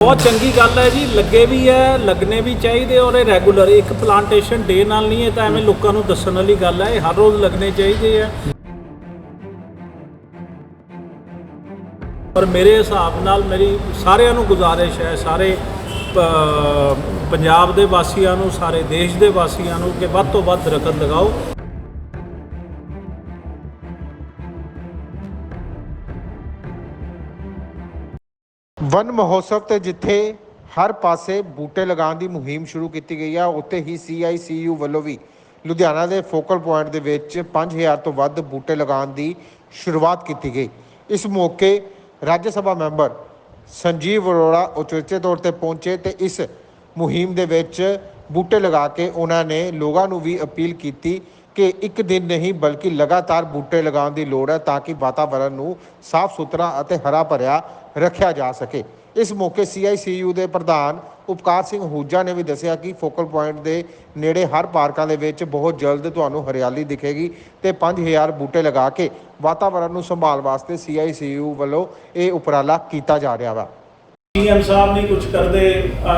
ਬਹੁਤ ਚੰਗੀ ਗੱਲ ਹੈ ਜੀ, ਲੱਗੇ ਵੀ ਹੈ, ਲੱਗਣੇ ਵੀ ਚਾਹੀਦੇ ਔਰ ਇਹ ਰੈਗੂਲਰ ਇੱਕ ਪਲਾਂਟੇਸ਼ਨ ਡੇ ਨਾਲ ਨਹੀਂ ਹੈ ਤਾਂ ਐਵੇਂ ਲੋਕਾਂ ਨੂੰ ਦੱਸਣ ਵਾਲੀ ਗੱਲ ਹੈ, ਇਹ ਹਰ ਰੋਜ਼ ਲੱਗਣੇ ਚਾਹੀਦੇ ਆ ਔਰ ਮੇਰੇ ਹਿਸਾਬ ਨਾਲ ਮੇਰੀ ਸਾਰਿਆਂ ਨੂੰ ਗੁਜ਼ਾਰਿਸ਼ ਹੈ, ਸਾਰੇ ਪੰਜਾਬ ਦੇ ਵਾਸੀਆਂ ਨੂੰ, ਸਾਰੇ ਦੇਸ਼ ਦੇ ਵਾਸੀਆਂ ਨੂੰ ਕਿ ਵੱਧ ਤੋਂ ਵੱਧ ਦਰਖਤ ਲਗਾਓ। ਵਨ ਮਹੋਤਸਵ ਤੇ ਜਿੱਥੇ ਹਰ ਪਾਸੇ ਬੂਟੇ ਲਗਾਉਣ ਦੀ ਮੁਹਿੰਮ ਸ਼ੁਰੂ ਕੀਤੀ ਗਈ ਆ, ਉੱਥੇ ਹੀ CICU ਵੱਲੋਂ ਵੀ ਲੁਧਿਆਣਾ ਦੇ ਫੋਕਲ ਪੁਆਇੰਟ ਦੇ ਵਿੱਚ 5000 ਤੋਂ ਵੱਧ ਬੂਟੇ ਲਗਾਉਣ ਦੀ ਸ਼ੁਰੂਆਤ ਕੀਤੀ ਗਈ। ਇਸ ਮੌਕੇ ਰਾਜ ਸਭਾ ਮੈਂਬਰ ਸੰਜੀਵ ਅਰੋੜਾ ਉਚੇਚੇ ਤੌਰ ਤੇ ਪਹੁੰਚੇ ਤੇ ਇਸ ਮੁਹਿੰਮ ਦੇ ਵਿੱਚ ਬੂਟੇ ਲਗਾ ਕੇ ਉਹਨਾਂ ਨੇ ਲੋਕਾਂ ਨੂੰ ਵੀ ਅਪੀਲ ਕੀਤੀ ਕਿ ਇੱਕ ਦਿਨ ਨਹੀਂ ਬਲਕਿ ਲਗਾਤਾਰ ਬੂਟੇ ਲਗਾਉਣ ਦੀ ਲੋੜ ਹੈ ਤਾਂ ਕਿ ਵਾਤਾਵਰਣ ਨੂੰ ਸਾਫ਼ ਸੁਥਰਾ ਅਤੇ ਹਰਾ ਭਰਿਆ ਰੱਖਿਆ ਜਾ ਸਕੇ। ਇਸ ਮੌਕੇ CICU ਦੇ ਪ੍ਰਧਾਨ ਉਪਕਾਰ ਸਿੰਘ ਹੂਜਾ ਨੇ ਵੀ ਦੱਸਿਆ ਕਿ ਫੋਕਲ ਪੁਆਇੰਟ ਦੇ ਨੇੜੇ ਹਰ ਪਾਰਕਾਂ ਦੇ ਵਿੱਚ ਬਹੁਤ ਜਲਦ ਤੁਹਾਨੂੰ ਹਰਿਆਲੀ ਦਿਖੇਗੀ ਤੇ 5000 ਬੂਟੇ ਲਗਾ ਕੇ ਵਾਤਾਵਰਣ ਨੂੰ ਸੰਭਾਲ ਵਾਸਤੇ CICU ਵੱਲੋਂ ਇਹ ਉਪਰਾਲਾ ਕੀਤਾ ਜਾ ਰਿਹਾ ਵਾ। ਸੀਐਮ ਸਾਹਿਬ ਨਹੀਂ ਕੁਝ ਕਰਦੇ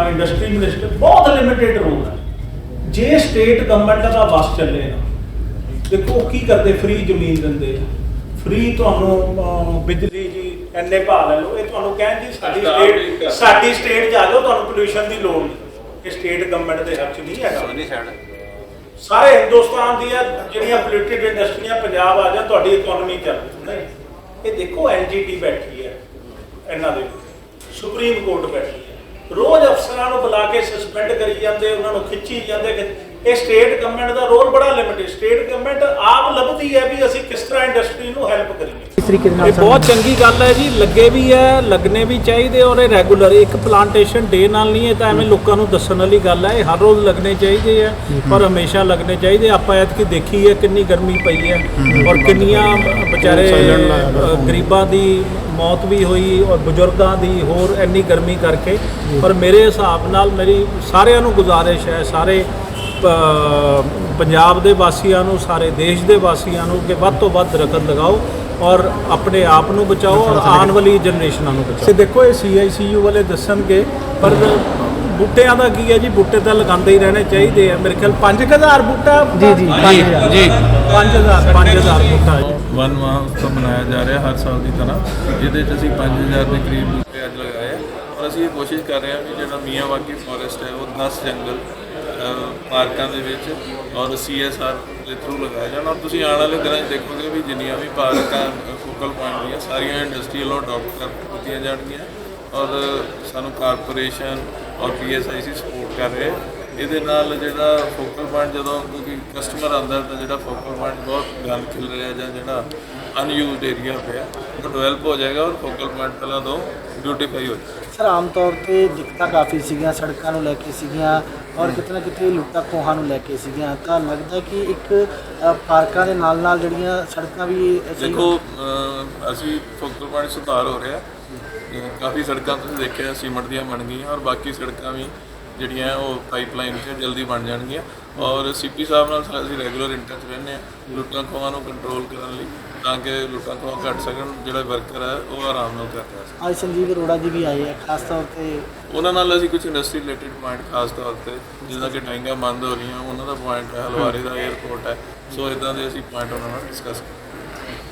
ਇੰਡਸਟਰੀ ਮਿਨਿਸਟਰ ਬਹੁਤ ਲਿਮਿਟਿਡ ਰੋਲ ਹੈ। ਜੇ ਸਟੇਟ ਗਵਰਨਮੈਂਟ ਦਾ ਬਸ ਚੱਲੇ ਨਾ ਦੇਖੋ ਉਹ ਕੀ ਕਰਦੇ ਫ੍ਰੀ ਜ਼ਮੀਨ ਦਿੰਦੇ ਫ੍ਰੀ ਤੁਹਾਨੂੰ ਅਹ, ਬਿਜਲੀ ਜੀ ਐਨੇ ਭਾਅ ਲੈ ਲਓ ਇਹ ਤੁਹਾਨੂੰ ਕਹਿਣ ਜੀ ਸਾਡੀ ਸਟੇਟ ਸਾਡੀ ਸਟੇਟ ਜਾ ਜਾਓ ਤੁਹਾਨੂੰ ਪੋਲੂਸ਼ਨ ਦੀ ਲੋੜ ਨਹੀਂ। ਇਹ ਸਟੇਟ ਗਵਰਨਮੈਂਟ ਦੇ ਹੱਥ 'ਚ ਨਹੀਂ ਹੈਗਾ। ਸਾਰੇ ਹਿੰਦੁਸਤਾਨ ਦੀਆਂ ਜਿਹੜੀਆਂ ਪੋਲਿਊਟਿਡ ਇੰਡਸਟਰੀਆਂ ਪੰਜਾਬ ਆ ਜਾਣ ਤੁਹਾਡੀ ਇਕਨੋਮੀ ਚੱਲ ਨਹੀਂ। ਇਹ ਦੇਖੋ ਐਨਜੀਟੀ ਬੈਠੀ ਹੈ ਇਹਨਾਂ ਦੇ ਸੁਪਰੀਮ ਕੋਰਟ ਬੈਠੀ ਹੈ ਰੋਜ਼ ਅਫਸਰਾਂ ਨੂੰ ਬੁਲਾ ਕੇ ਸਸਪੈਂਡ ਕਰੀ ਜਾਂਦੇ ਉਹਨਾਂ ਨੂੰ ਖਿੱਚੀ ਜਾਂਦੇ ਕਿ ਇਹ ਸਟੇਟ ਗਵਰਨਮੈਂਟ ਦਾ ਰੋਲ ਬੜਾ ਲਿਮਿਟਡ ਸਟੇਟ ਗਵਰਨਮੈਂਟ ਆਪ ਲੱਭਦੀ ਹੈ ਵੀ ਅਸੀਂ ਕਿਸ ਤਰ੍ਹਾਂ ਇੰਡਸਟਰੀ ਨੂੰ ਹੈਲਪ ਕਰੀਏ। ਇਸ ਤਰੀਕੇ ਨਾਲ ਇਹ ਬਹੁਤ ਚੰਗੀ ਗੱਲ ਹੈ ਜੀ ਲੱਗੇ ਵੀ ਹੈ ਲੱਗਣੇ ਵੀ ਚਾਹੀਦੇ ਔਰ ਇਹ ਰੈਗੂਲਰ ਇੱਕ ਪਲਾਂਟੇਸ਼ਨ ਡੇ ਨਾਲ ਨਹੀਂ ਹੈ ਤਾਂ ਐਵੇਂ ਲੋਕਾਂ ਨੂੰ ਦੱਸਣ ਵਾਲੀ ਗੱਲ ਹੈ ਇਹ ਹਰ ਰੋਜ਼ ਲੱਗਣੇ ਚਾਹੀਦੇ ਆ ਪਰ ਹਮੇਸ਼ਾ ਲੱਗਣੇ ਚਾਹੀਦੇ ਆਪਾਂ ਐਤਕੀ ਦੇਖੀ ਹੈ ਕਿੰਨੀ ਗਰਮੀ ਪਈ ਹੈ ਔਰ ਕਿੰਨੀਆਂ ਵਿਚਾਰੇ ਗਰੀਬਾਂ ਦੀ ਮੌਤ ਵੀ ਹੋਈ ਔਰ ਬਜ਼ੁਰਗਾਂ ਦੀ ਹੋਰ ਇੰਨੀ ਗਰਮੀ ਕਰਕੇ। ਪਰ ਮੇਰੇ ਹਿਸਾਬ ਨਾਲ ਮੇਰੀ ਸਾਰਿਆਂ ਨੂੰ ਗੁਜ਼ਾਰਿਸ਼ ਹੈ ਸਾਰੇ ਪੰਜਾਬ ਦੇ ਵਾਸੀਆਂ ਨੂੰ ਸਾਰੇ ਦੇਸ਼ ਦੇ ਵਾਸੀਆਂ ਨੂੰ ਕਿ ਵੱਧ ਤੋਂ ਵੱਧ ਦਰਖਤ ਲਗਾਓ ਔਰ ਆਪਣੇ ਆਪ ਨੂੰ ਬਚਾਓ ਔਰ ਆਉਣ ਵਾਲੀ ਜਨਰੇਸ਼ਨਾਂ ਨੂੰ ਬਚਾਓ। ਤੇ ਦੇਖੋ ਇਹ CICU ਵਾਲੇ ਦੱਸਣਗੇ ਪਰ ਬੂਟਿਆਂ ਦਾ ਕੀ ਹੈ ਜੀ? ਬੂਟੇ ਤਾਂ ਲਗਾਉਂਦੇ ਹੀ ਰਹਿਣੇ ਚਾਹੀਦੇ ਆ। ਮੇਰੇ ਖਿਆਲ 5000 ਬੂਟਾ ਜੀ ਜੀ ਜੀ। ਜੀ 5000 5000 ਬੂਟਾ ਵਨ ਮਹੋਤਸਵ ਮਨਾਇਆ ਜਾ ਰਿਹਾ ਹਰ ਸਾਲ ਦੀ ਤਰ੍ਹਾਂ ਜਿਹਦੇ 'ਚ ਅਸੀਂ 5000 ਦੇ ਕਰੀਬ ਬੂਟੇ ਅੱਜ ਲਗਾਏ ਆ। ਔਰ ਅਸੀਂ ਇਹ ਕੋਸ਼ਿਸ਼ ਕਰ ਰਹੇ ਹਾਂ ਵੀ ਜਿਹੜਾ ਮੀਆਂਵਾਕੀ ਫੋਰੈਸਟ ਹੈ ਉਹ 10 ਜੰਗਲ ਪਾਰਕਾਂ ਦੇ ਵਿੱਚ ਔਰ CSR ਦੇ ਥਰੂ ਲਗਾਇਆ ਜਾਣ। ਔਰ ਤੁਸੀਂ ਆਉਣ ਵਾਲੇ ਦਿਨਾਂ 'ਚ ਦੇਖੋਗੇ ਵੀ ਜਿੰਨੀਆਂ ਵੀ ਪਾਰਕਾਂ ਫੋਕਲ ਪੁਆਇੰਟ ਦੀਆਂ, ਸਾਰੀਆਂ ਇੰਡਸਟਰੀ ਵੱਲੋਂ ਅਡਾਪਟ ਕਰ ਦਿੱਤੀਆਂ ਜਾਣਗੀਆਂ। ਔਰ ਸਾਨੂੰ ਕਾਰਪੋਰੇਸ਼ਨ ਔਰ ਪੀਐਸਆਈਸੀ ਸਪੋਰਟ ਕਰ ਰਹੇ ਇਹਦੇ ਨਾਲ ਜਿਹੜਾ ਫੋਕਲ ਪੁਆਇੰਟ ਜਦੋਂ ਕਿਉਂਕਿ ਕਸਟਮਰ ਆਉਂਦਾ ਤਾਂ ਜਿਹੜਾ ਫੋਕਲ ਪੁਆਇੰਟ ਬਹੁਤ ਗੰਦ ਖਿਲ ਰਿਹਾ ਜਾਂ ਜਿਹੜਾ ਅਨਯੂਜ਼ਡ ਏਰੀਆ ਪਿਆ, ਉਹ ਡਿਵੈਲਪ ਹੋ ਜਾਏਗਾ ਔਰ ਫੋਕਲ ਪੁਆਇੰਟ ਪਹਿਲਾਂ ਤੋਂ ਬਿਊਟੀਫਾਈ ਹੋ ਜਾਏਗਾ। ਸਰ ਆਮ ਤੌਰ ਤੇ ਦਿੱਕਤਾਂ ਕਾਫੀ ਸੀਗੀਆਂ ਸੜਕਾਂ ਨੂੰ ਲੈ ਕੇ ਸੀਗੀਆਂ ਔਰ ਕਿਤੇ ਨਾ ਕਿਤੇ ਲੁੱਟਾਂ ਖੋਹਾਂ ਨੂੰ ਲੈ ਕੇ ਸੀਗੀਆਂ। ਤਾਂ ਲੱਗਦਾ ਕਿ ਇੱਕ ਅ, ਪਾਰਕਾਂ ਦੇ ਨਾਲ ਨਾਲ ਜਿਹੜੀਆਂ ਸੜਕਾਂ ਵੀ ਦੇਖੋ ਅਹ, ਅਸੀਂ ਫੋਕਲ ਪੁਆਇੰਟ ਸੁਧਾਰ ਹੋ ਰਿਹਾ। ਅਹ, ਕਾਫੀ ਸੜਕਾਂ ਤੁਸੀਂ ਦੇਖਿਆ ਸੀਮਟ ਦੀਆਂ ਬਣ ਗਈਆਂ ਔਰ ਬਾਕੀ ਸੜਕਾਂ ਵੀ ਜਿਹੜੀਆਂ ਉਹ ਪਾਈਪਲਾਈਨ 'ਚ ਜਲਦੀ ਬਣ ਜਾਣਗੀਆਂ। ਔਰ ਸੀਪੀ ਸਾਹਿਬ ਨਾਲ ਅਸੀਂ ਰੈਗੂਲਰ ਇੰਟਰਚ ਰਹਿੰਦੇ ਹਾਂ ਲੁੱਟਾਂ ਖੋਹਾਂ ਨੂੰ ਕੰਟਰੋਲ ਕਰਨ ਲਈ। ਤਾਂ ਕਿ ਲੁੱਟਾਂ ਖੋਹਾਂ ਘਟ ਸਕਣ ਜਿਹੜਾ ਵਰਕਰ ਹੈ ਉਹ ਆਰਾਮ ਨਾਲ ਕਰ ਰਿਹਾ ਸੀ। ਅੱਜ ਸੰਜੀਵ ਅਰੋੜਾ ਜੀ ਵੀ ਆਏ ਆ ਖਾਸ ਤੌਰ ਤੇ ਉਹਨਾਂ ਨਾਲ ਅਸੀਂ ਕੁਝ ਇੰਡਸਟਰੀ ਰਿਲੇਟਡ ਪੁਆਇੰਟ ਖਾਸ ਤੌਰ ਤੇ ਜਿੱਦਾਂ ਕਿ ਡਾਈਂਗਾਂ ਬੰਦ ਹੋ ਰਹੀਆਂ ਉਹਨਾਂ ਦਾ ਪੁਆਇੰਟ ਹੈ ਹਲਵਾਰੇ ਦਾ 에ਅਰਪੋਰਟ ਹੈ। ਸੋ ਇਦਾਂ ਦੇ ਅਸੀਂ ਪੁਆਇੰਟ ਉਹਨਾਂ ਨਾਲ ਡਿਸਕਸ